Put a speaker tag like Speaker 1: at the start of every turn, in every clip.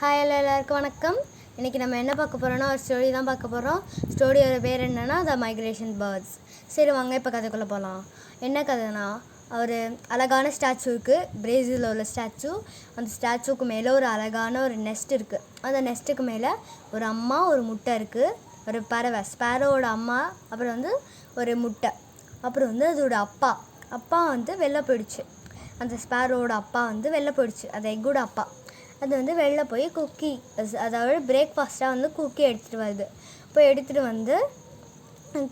Speaker 1: Hi hello எல்லாருக்கும் வணக்கம். இன்றைக்கி நம்ம என்ன பார்க்க போகிறோம்னா ஒரு ஸ்டோரி தான் பார்க்க போகிறோம் ஸ்டோரியோட பேர் என்னென்னா த மைக்ரேஷன் பேர்ட்ஸ் சரி வாங்க இப்போ கதைக்குள்ளே போகலாம் என்ன கதைனா ஒரு அழகான ஸ்டாச்சு இருக்குது பிரேசிலில் உள்ள ஸ்டாச்சு அந்த ஸ்டாச்சுக்கு மேலே ஒரு அழகான ஒரு நெஸ்ட் இருக்குது அந்த நெஸ்ட்டுக்கு மேலே ஒரு அம்மா ஒரு முட்டை இருக்குது ஒரு பறவை ஸ்பேரோவோட அம்மா அப்புறம் வந்து ஒரு முட்டை. அப்புறம் வந்து அதோட அப்பா. அப்பா வந்து வெளில போயிடுச்சு. அந்த ஸ்பேரோட அப்பா வந்து வெளில போயிடுச்சு. அந்த எக்கோட அப்பா. அது வந்து வெளில போய் குக்கி அதாவது பிரேக்ஃபாஸ்ட்டாக வந்து குக்கி எடுத்துகிட்டு வருது. போய் எடுத்துகிட்டு வந்து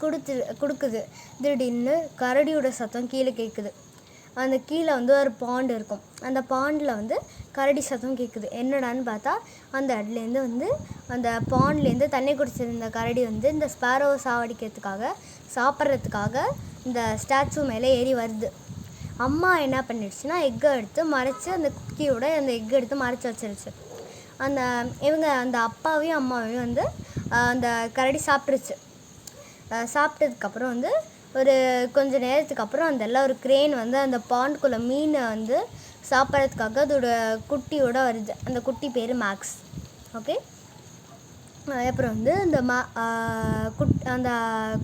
Speaker 1: கொடுத்து கொடுக்குது. திடீர்னு கரடியோட சத்தம் கீழே கேட்குது அந்த கீழே வந்து ஒரு பாண்டு இருக்கும். அந்த பாண்டில் வந்து கரடி சத்தம் கேட்குது என்னடான்னு பார்த்தா அந்த இடத்துலேருந்து வந்து அந்த பாண்ட்லேருந்து தண்ணி குடிச்சிருந்த கரடி வந்து இந்த ஸ்பேரோவை சாவடிக்கிறதுக்காக சாப்பிட்றதுக்காக இந்த ஸ்டாச்சு மேலே ஏறி வருது. அம்மா என்ன பண்ணிடுச்சுன்னா எக்கை எடுத்து மறைச்சி அந்த குக்கியோட அந்த எக் எடுத்து மறைச்சி வச்சிருச்சு. அந்த இவங்க அந்த அப்பாவையும் அம்மாவையும் வந்து அந்த கரடி சாப்பிட்ருச்சு சாப்பிட்டதுக்கப்புறம் வந்து ஒரு கொஞ்ச நேரத்துக்கு அப்புறம் அந்த எல்லாம் ஒரு க்ரேன் வந்து அந்த பாண்டுக்குள்ளே மீனை வந்து சாப்பிட்றதுக்காக அதோட குட்டியோட வருது. அந்த குட்டி பேர் மேக்ஸ். ஓகே? அப்புறம் வந்து இந்த மா குட் அந்த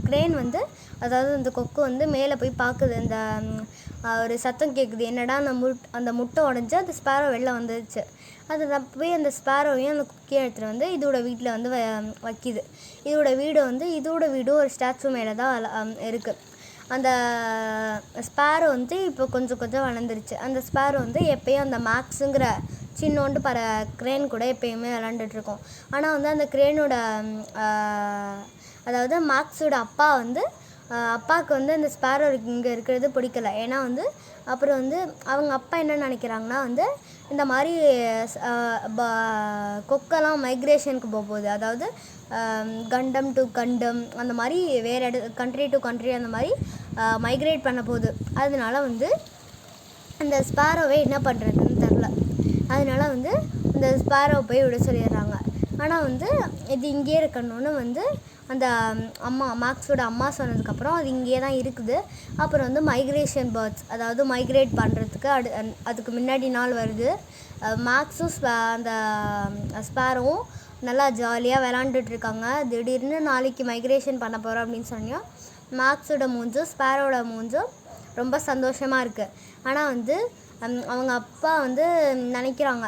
Speaker 1: க்ரேன் வந்து அதாவது அந்த கொக்கு வந்து மேலே போய் பார்க்குது. அந்த ஒரு சத்தம் கேட்குது என்னடா அந்த முட் அந்த முட்டை உடஞ்சி அந்த ஸ்பேரோ வெளில வந்துடுச்சு அது போய் அந்த ஸ்பேரோவையும் அந்த குக்கியை எடுத்துகிட்டு வந்து இதோட வீட்டில் வந்து வ- வைக்கிது. இதோட வீடு வந்து இதோட வீடும் ஒரு ஸ்டாச்சு மேலே தான் அல- இருக்குது அந்த ஸ்பேரோ வந்து இப்போ கொஞ்சம் கொஞ்சம் வளர்ந்துருச்சு. அந்த ஸ்பேரோ வந்து எப்பயும் அந்த மேக்ஸுங்கிற சின்னோண்டு பற க்ரேன் கூட எப்பயுமே விளாண்டுட்ருக்கோம் ஆனால் வந்து அந்த க்ரேனோட அதாவது மேக்ஸோட அப்பா வந்து அப்பாவுக்கு வந்து அந்த ஸ்பேரோ இங்கே இருக்கிறது பிடிக்கல. ஏன்னா வந்து அப்புறம் வந்து அவங்க அப்பா என்ன நினைக்கிறாங்கன்னா வந்து இந்த மாதிரி ப- கொக்கெல்லாம் மைக்ரேஷனுக்கு போக போகுது அதாவது கண்டம் டு கண்டம் அந்த மாதிரி வேறு இட கண்ட்ரி டு கண்ட்ரி அந்த மாதிரி மைக்ரேட் பண்ண போகுது. அதனால வந்து அந்த ஸ்பேரோவை என்ன பண்ணுறதுன்னு தெரில அதனால வந்து இந்த ஸ்பேரோவை போய் விட சொல்லிடுறாங்க. ஆனால் வந்து இது இங்கேயே இருக்கணும்னு வந்து அந்த அம்மா மேக்ஸோட அம்மா சொன்னதுக்கப்புறம் அது இங்கேயே தான் இருக்குது. அப்புறம் வந்து மைக்ரேஷன் பேர்ட்ஸ் அதாவது மைக்ரேட் பண்ணுறதுக்கு அடு அதுக்கு முன்னாடி நாள் வருது. மேக்ஸும் ஸ்பே அந்த ஸ்பேரும் நல்லா ஜாலியாக விளாண்டுட்ருக்காங்க. திடீர்னு நாளைக்கு மைக்ரேஷன் பண்ண போகிறோம் அப்படின்னு சொன்னியும் மேக்ஸோட மூஞ்சும் ஸ்பேரோட மூஞ்சும் ரொம்ப சந்தோஷமாக இருக்குது ஆனால் வந்து அவங்க அப்பா வந்து நினைக்கிறாங்க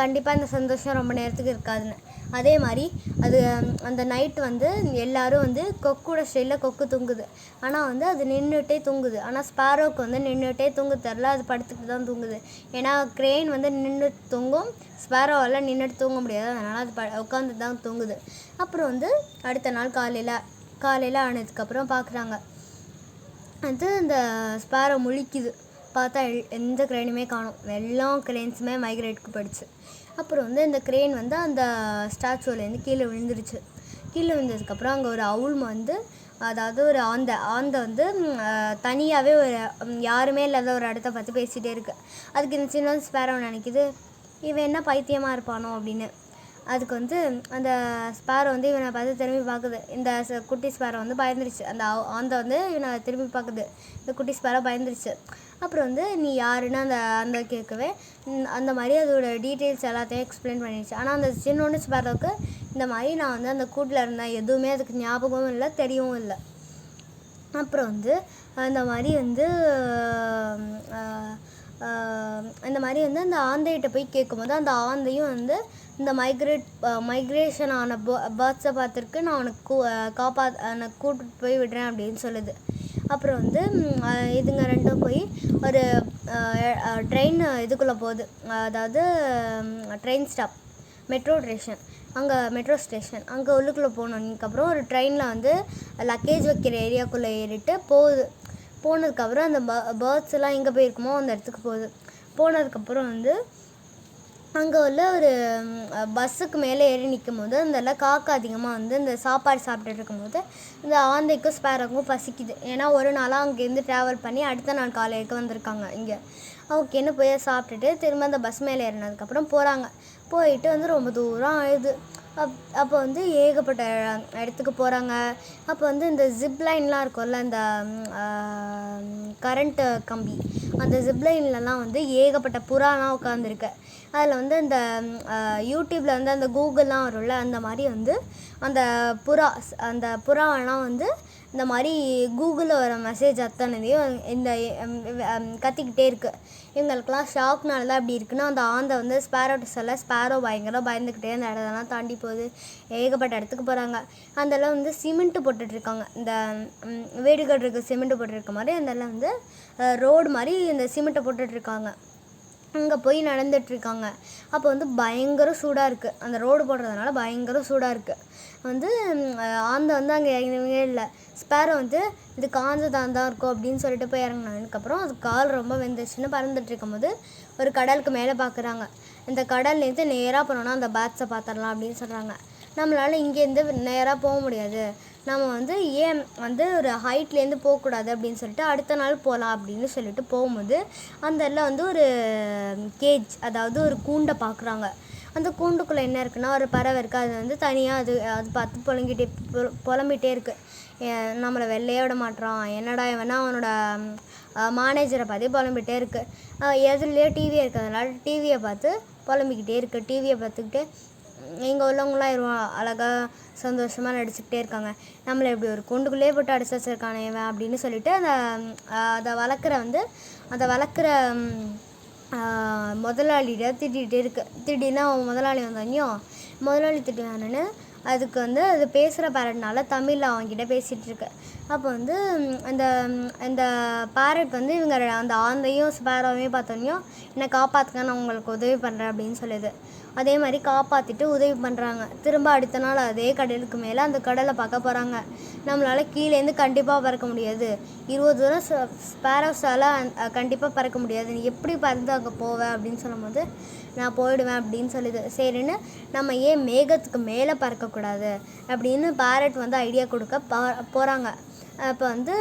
Speaker 1: கண்டிப்பாக இந்த சந்தோஷம் ரொம்ப நேரத்துக்கு இருக்காதுன்னு. அதே மாதிரி அது அந்த நைட் வந்து எல்லாரும் வந்து கொக்கோட ஸ்டைலில் கொக்கு தூங்குது. ஆனால் வந்து அது நின்றுட்டே தூங்குது. ஆனால் ஸ்பேரோவுக்கு வந்து நின்றுட்டே தூங்க தெரில அது படுத்துட்டு தான் தூங்குது. ஏன்னா க்ரெயின் வந்து நின்று தூங்கும் ஸ்பாரோவெல்லாம் நின்றுட்டு தூங்க முடியாது. அதனால் அது ப உட்காந்து தான் தூங்குது. அப்புறம் வந்து அடுத்த நாள் காலையில் காலையில் ஆனதுக்கப்புறம் பார்க்குறாங்க அது இந்த ஸ்பேரோ முழிக்குது. பார்த்தா எல்- எந்த க்ரெயினுமே காணும். எல்லா க்ரெயின்ஸுமே மைக்ரேட்டுக்கு போயிடுச்சு. அப்புறம் வந்து இந்த க்ரேன் வந்து அந்த ஸ்டாச்சுவிலேருந்து கீழே விழுந்துருச்சு. கீழே விழுந்ததுக்கப்புறம் அங்கே ஒரு அவுள் வந்து அதாவது ஒரு ஆந்த ஆந்தை வந்து தனியாகவே ஒரு யாருமே இல்லாத ஒரு இடத்த பார்த்து பேசிகிட்டே இருக்குது அதுக்கு இந்த சின்ன ஸ்பேரவன் நினைக்குது இவன் என்ன பைத்தியமாக இருப்பானோ அப்படின்னு. அதுக்கு வந்து அந்த ஸ்பாரோ வந்து இவனை பார்த்து திரும்பி பார்க்குது. இந்த குட்டி ஸ்பாரோ வந்து பயந்துருச்சு. அந்த அந்த ஆந்தை வந்து இவனை திரும்பி பார்க்குது. இந்த குட்டி ஸ்பாரோ பயந்துருச்சு. அப்புறம் வந்து நீ யாருன்னு அந்த அந்த கேட்கவே அந்த மாதிரி அதோட டீட்டெயில்ஸ் எல்லாத்தையும் எக்ஸ்பிளைன் பண்ணிடுச்சு ஆனால் அந்த சின்னொன்று ஸ்பேரோவுக்கு இந்த மாதிரி நான் வந்து அந்த கூட்டில் இருந்தேன். எதுவுமே அதுக்கு ஞாபகமும் இல்லை தெரியவும் இல்லை. அப்புறம் வந்து அந்த மாதிரி வந்து இந்த மாதிரி வந்து அந்த ஆந்தைகிட்ட போய் கேட்கும்போது அந்த ஆந்தையும் வந்து இந்த மைக்ரேட் மைக்ரேஷன் ஆன பேர்ட்ஸை பார்த்துருக்கு நான் உனக்கு கூ காப்பா உனக்கு கூப்பிட்டு போய் விடுறேன் அப்படின்னு சொல்லுது. அப்புறம் வந்து இதுங்க ரெண்டும் போய் ஒரு ட்ரெயின் இதுக்குள்ளே போகுது. அதாவது ட்ரெயின் ஸ்டாப் மெட்ரோ ஸ்டேஷன் அங்கே மெட்ரோ ஸ்டேஷன் அங்கே உள்ளுக்குள்ளே போனதுக்கப்புறம் ஒரு ட்ரெயினில் வந்து லக்கேஜ் வைக்கிற ஏரியாக்குள்ளே ஏறிட்டு போகுது. போனதுக்கப்புறம் அந்த ப பேர்ட்ஸ் எல்லாம் எங்கே போயிருக்குமோ அந்த இடத்துக்கு போகுது. போனதுக்கப்புறம் வந்து அங்கே உள்ள ஒரு பஸ்ஸுக்கு மேலே ஏறி நிற்கும் போது அந்த எல்லாம் காக்கா அதிகமாக வந்து இந்த சாப்பாடு சாப்பிட்டுட்டு இருக்கும்போது இந்த ஆந்தைக்கும் ஸ்பேரோக்கும் பசிக்குது. ஏன்னா ஒரு நாளாக அங்கேருந்து ட்ராவல் பண்ணி அடுத்த நாள் காலையிலுக்கு வந்திருக்காங்க இங்கே. ஓகேன்னு போய் சாப்பிட்டுட்டு திரும்ப அந்த பஸ் மேலே ஏறினதுக்கப்புறம் போகிறாங்க போயிட்டு வந்து ரொம்ப தூரம் அழுது அப் அப்போ வந்து ஏகப்பட்ட இடத்துக்கு போகிறாங்க அப்போ வந்து இந்த ஜிப்லைன்லாம் இருக்கும்ல இந்த கரண்ட்டு கம்பி. அந்த ஜிப்லைன்லலாம் வந்து ஏகப்பட்ட புறாலாம் உட்காந்துருக்கு அதில் வந்து இந்த யூடியூப்பில் வந்து அந்த கூகுள்லாம் வரும்ல அந்த மாதிரி வந்து அந்த புறா அந்த புறாவெல்லாம் வந்து இந்த மாதிரி கூகுளில் வர மெசேஜ் அத்தனையும் இந்த கத்திக்கிட்டே இருக்குது இவங்களுக்கெல்லாம் ஷாக்னால தான் இப்படி இருக்குன்னா அந்த ஆந்தை வந்து ஸ்பேரோட்டிஸ் எல்லாம் ஸ்பேரோ பயங்கரம் பயந்துக்கிட்டே அந்த இடத்தெல்லாம் தாண்டி போகுது. ஏகப்பட்ட இடத்துக்கு போகிறாங்க அதெல்லாம் வந்து சிமெண்ட்டு போட்டுட்ருக்காங்க இந்த ம், வீடு கட்டுறதுக்கு சிமெண்ட்டு போட்டுருக்க மாதிரி அதெல்லாம் வந்து ரோடு மாதிரி இந்த சிமெண்ட்டை போட்டுட்ருக்காங்க அங்கே போய் நடந்துட்டுருக்காங்க அப்போ வந்து பயங்கர சூடாக இருக்குது அந்த ரோடு போடுறதுனால பயங்கர சூடாக இருக்குது வந்து ஆந்த ஆந்தை வந்து அங்கே இறங்கவே இல்லை. ஸ்பேரோ வந்து இது காஞ்சதான் தான் இருக்கும் அப்படின்னு சொல்லிட்டு போய் இறங்கினதுக்கப்புறம் அது கால் ரொம்ப வெந்துச்சுன்னு பறந்துட்டு இருக்கும்போது ஒரு கடலுக்கு மேலே பார்க்குறாங்க இந்த கடல்லேருந்து நேராக போனோன்னா அந்த பேட்ஸை பார்த்துடலாம் அப்படின்னு சொல்கிறாங்க நம்மளால் இங்கேருந்து நேராக போக முடியாது. நம்ம வந்து ஏன் வந்து ஒரு ஹைட்லேருந்து போகக்கூடாது அப்படின்னு சொல்லிட்டு அடுத்த நாள் போகலாம் அப்படின்னு சொல்லிட்டு போகும்போது அந்த இடத்துல வந்து ஒரு கேஜ் அதாவது ஒரு கூண்டை பார்க்குறாங்க அந்த கூண்டுக்குள்ளே என்ன இருக்குன்னா ஒரு பறவை இருக்குது அது வந்து தனியாக அது அது பார்த்து புலங்கிட்டே புல- புலம்பிட்டே இருக்குது நம்மளை வெள்ளையே விட மாட்டுறான் என்னடா இவனா? அவனோட மேனேஜரை பார்த்து புலம்பிகிட்டே இருக்குது எதுலேயோ டிவி இருக்கிறதுனால டிவியை பார்த்து புலம்பிக்கிட்டே இருக்குது டிவியை பார்த்துக்கிட்டு இங்கே உள்ளவங்களாம் இருவான் அழகாக சந்தோஷமாக நடிச்சுக்கிட்டே இருக்காங்க. நம்மளை இப்படி ஒரு கூண்டுக்குள்ளேயே போட்டு அடிச்சு வச்சுருக்கானே இவன் அப்படின்னு சொல்லிட்டு அந்த அதை வளர்க்குற வந்து அதை வளர்க்குற முதலாளிகிட்ட திட்டிகிட்டே இருக்கு. திடீர்னு அவன் முதலாளி வந்தாங்கியும் முதலாளி திட்டு வேணும்னு அதுக்கு வந்து அது பேசுகிற பேரட்னால தமிழில் அவன்கிட்ட பேசிகிட்டு இருக்கு. அப்போ வந்து அந்த அந்த பேரட் வந்து இவங்க அந்த ஆந்தையும் ஸ்பேரோவையும் பார்த்தோன்னையும் என்னை காப்பாற்றுங்க நான் உங்களுக்கு உதவி பண்ணுறேன் அப்படின்னு சொல்லுது. அதே மாதிரி காப்பாற்றிட்டு உதவி பண்ணுறாங்க திரும்ப அடுத்த நாள் அதே கடலுக்கு மேலே அந்த கடலை பார்க்க போகிறாங்க நம்மளால் கீழேருந்து கண்டிப்பாக பறக்க முடியாது. இருபது தூரம் ஸ்பேரோஸால் கண்டிப்பாக பறக்க முடியாது. நீ எப்படி பறந்து அங்கே போவேன் அப்படின்னு சொல்லும்போது நான் போயிடுவேன் அப்படின்னு சொல்லுது. சரின்னு நம்ம ஏன் மேகத்துக்கு மேலே பறக்கக்கூடாது? அப்படின்னு பேரட் வந்து ஐடியா கொடுக்க போகிறாங்க அப்போ வந்து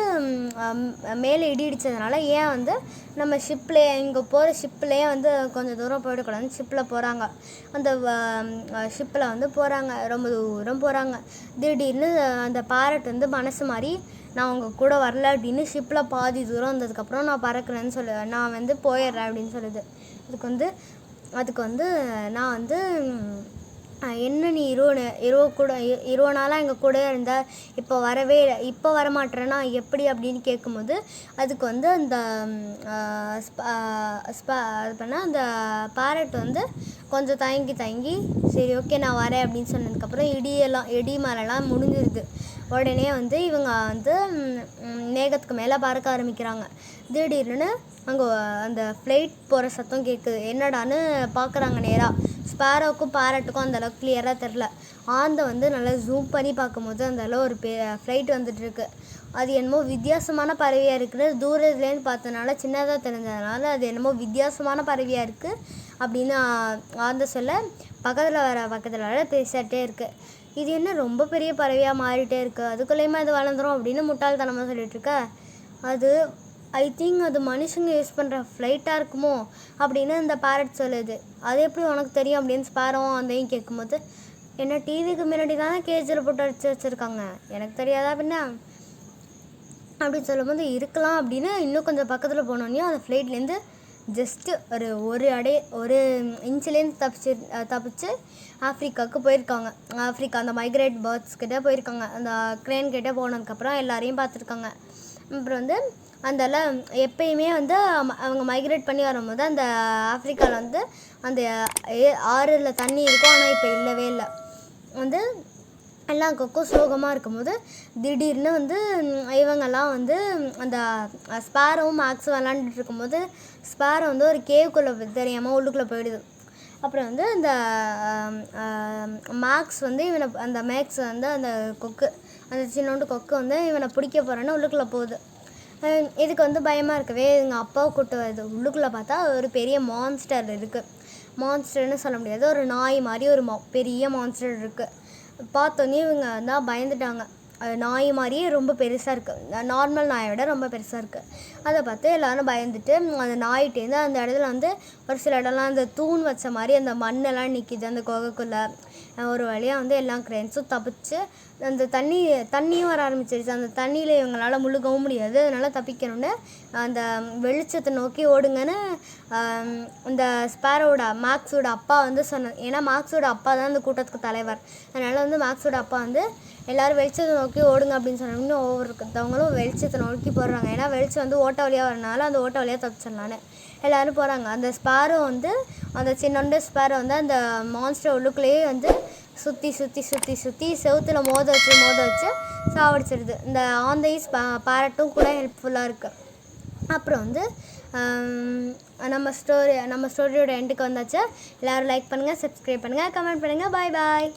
Speaker 1: மேலே இடி இடித்ததுனால ஏன் வந்து நம்ம ஷிப்லேயே இங்கே போகிற ஷிப்லேயே வந்து கொஞ்சம் தூரம் போயிடக்கூடாதுன்னு ஷிப்பில் போகிறாங்க அந்த ஷிப்பில் வந்து போகிறாங்க ரொம்ப தூரம் போகிறாங்க திடீர்னு அந்த பேரட் வந்து மனசு மாதிரி நான் உங்கள் கூட வரல அப்படின்னு ஷிப்பில் பாதி தூரம் வந்ததுக்கப்புறம் நான் பறக்கிறேன்னு சொல்லு நான் வந்து போயிடுறேன் அப்படின்னு சொல்லுது. அதுக்கு வந்து அதுக்கு வந்து நான் வந்து என்ன நீ இருவனு இருவ கூட இ- இருபது நாளாக எங்கள் கூட இருந்தால் இப்போ வரவே இப்போ வரமாட்டேறேன்னா எப்படி அப்படின்னு கேட்கும்போது அதுக்கு வந்து அந்த அது பண்ண அந்த பேரட் வந்து கொஞ்சம் தயங்கி தயங்கி சரி ஓகே நான் வரேன் அப்படின்னு சொன்னதுக்கப்புறம் இடியெல்லாம் இடி மழைலாம் முடிஞ்சிருது உடனே வந்து இவங்க வந்து மேகத்துக்கு மேலே பறக்க ஆரம்பிக்கிறாங்க. திடீர்னு அங்கே அந்த ஃப்ளைட் போகிற சத்தம் கேட்குது என்னடான்னு பார்க்குறாங்க நேராக ஸ்பேரோக்கும் பேரட்டுக்கும் அந்தளவுக்கு கிளியராக தெரில ஆந்தை வந்து நல்லா ஜூம் பண்ணி பார்க்கும்போது அந்தளவு ஒரு பெ ஃப்ளைட் வந்துட்டுருக்கு. அது என்னமோ வித்தியாசமான பறவையாக இருக்குது. தூரத்துலேருந்து பார்த்தனால சின்னதாக தெரிஞ்சதுனால அது என்னமோ வித்தியாசமான பறவையாக இருக்குது அப்படின்னு ஆந்த ஆந்தை சொல்ல பக்கத்தில் வர பக்கத்தில் வர பேசிட்டே இருக்குது இது என்ன ரொம்ப பெரிய பறவையாக மாறிட்டே இருக்குது அதுக்குள்ளேயுமா அது வளர்ந்துரும் அப்படின்னு முட்டாள்தனமாக சொல்லிகிட்ருக்க அது ஐ திங்க் அது மனுஷங்க யூஸ் பண்ணுற ஃப்ளைட்டாக இருக்குமோ அப்படின்னு அந்த பேரட் சொல்லுது. அது எப்படி உனக்கு தெரியும் அப்படின்னு ஸ்பேரோவும் அதையும் கேட்கும்போது என்ன டிவிக்கு முன்னாடி தானே கேஜில் போட்டு அடிச்சு வச்சுருக்காங்க? எனக்கு தெரியாதா பின்ன? அப்படின்னு சொல்லும்போது இருக்கலாம் அப்படின்னு இன்னும் கொஞ்சம் பக்கத்தில் போனோடனே அந்த ஃப்ளைட்லேருந்து ஜஸ்ட்டு ஒரு ஒரு அடை ஒரு இன்ச்சிலேருந்து தப்பிச்சு தப்பிச்சு ஆஃப்ரிக்காவுக்கு போயிருக்காங்க. ஆஃப்ரிக்கா அந்த மைக்ரேட் பேர்ட்ஸ் கிட்டே போயிருக்காங்க. அந்த க்ரேன் கிட்டே போனதுக்கப்புறம் எல்லாரையும் பார்த்துருக்காங்க. அப்புறம் வந்து அந்த எப்பயுமே வந்து அவங்க மைக்ரேட் பண்ணி வரும்போது அந்த ஆஃப்ரிக்காவில் வந்து அந்த ஏ- தண்ணி இருக்கும். ஆனால் இப்போ இல்லவே இல்லை. வந்து எல்லா கொக்கும் சோகமாக இருக்கும்போது திடீர்னு வந்து இவங்கெல்லாம் வந்து அந்த ஸ்பேரோவும் மேக்ஸும் விளாண்டுட்டு இருக்கும்போது ஸ்பேரோ வந்து ஒரு கேவுக்குள்ளே தெரியாமல் உள்ளுக்குள்ளே போயிடுது. அப்புறம் வந்து அந்த மேக்ஸ் வந்து இவனை அந்த மேக்ஸ் வந்து அந்த கொக்கு அந்த சின்னோண்டு கொக்கு வந்து இவனை பிடிக்க போகிறேன்னு உள்ளுக்குள்ளே போகுது. இதுக்கு வந்து பயமாக இருக்கவே எங்கள் அப்பாவை கூப்பிட்டு வருது உள்ளுக்குள்ளே பார்த்தா ஒரு பெரிய மான்ஸ்டர் இருக்குது மான்ஸ்டர்னு சொல்ல முடியாது. ஒரு நாய் மாதிரி ஒரு மா பெரிய மான்ஸ்டர் இருக்குது பார்த்தோன்னே இவங்க தான் பயந்துட்டாங்க. அது நாய் மாதிரியே ரொம்ப பெருசாக இருக்குது நார்மல் நாயை விட ரொம்ப பெருசாக இருக்குது அதை பார்த்து எல்லோரும் பயந்துட்டு அந்த நாய்கிட்டேருந்து அந்த இடத்துல வந்து ஒரு சில இடம்லாம் அந்த தூண் வச்ச மாதிரி அந்த மண்ணெல்லாம் நிற்கிது அந்த குகைக்குள்ளே. ஒரு வழியாக வந்து எல்லா க்ரெயின்ஸும் தப்பிச்சு அந்த தண்ணி தண்ணியும் வர ஆரம்பிச்சிருச்சு. அந்த தண்ணியில் இவங்களால் முழுகவும் முடியாது. அதனால் தப்பிக்கணும்னு அந்த வெளிச்சத்தை நோக்கி ஓடுங்கன்னு இந்த ஸ்பேரோட மேக்ஸோட அப்பா வந்து சொன்ன ஏன்னா மேக்ஸோட அப்பா தான் அந்த கூட்டத்துக்கு தலைவர். அதனால் வந்து மேக்ஸோட அப்பா வந்து எல்லாரும் வெளிச்சத்தை நோக்கி ஓடுங்க அப்படின்னு சொன்னோம்னு ஒவ்வொருத்தவங்களும் வெளிச்சத்தை நோக்கி போடுறாங்க. ஏன்னா வெளிச்சம் வந்து ஓட்ட வழியாக வரனால அந்த ஓட்ட வழியாக தப்பிச்சிடலான்னு. எல்லாரும் போகிறாங்க அந்த ஸ்பாரோ வந்து அந்த சின்னொண்டு ஸ்பாரோ வந்து அந்த மான்ஸ்டர் உள்ளுக்குள்ளேயே வந்து சுற்றி சுற்றி சுற்றி சுற்றி செவுத்தில் மோத வச்சு மோத வச்சு சாவடிச்சிடுது இந்த ஆந்தைஸ் பேரட்டும் கூட ஹெல்ப்ஃபுல்லாக இருக்குது அப்புறம் வந்து நம்ம ஸ்டோரி நம்ம ஸ்டோரியோட எண்டுக்கு வந்தாச்சு. எல்லோரும் லைக் பண்ணுங்கள் சப்ஸ்கிரைப் பண்ணுங்கள் கமெண்ட் பண்ணுங்கள் பாய் பாய்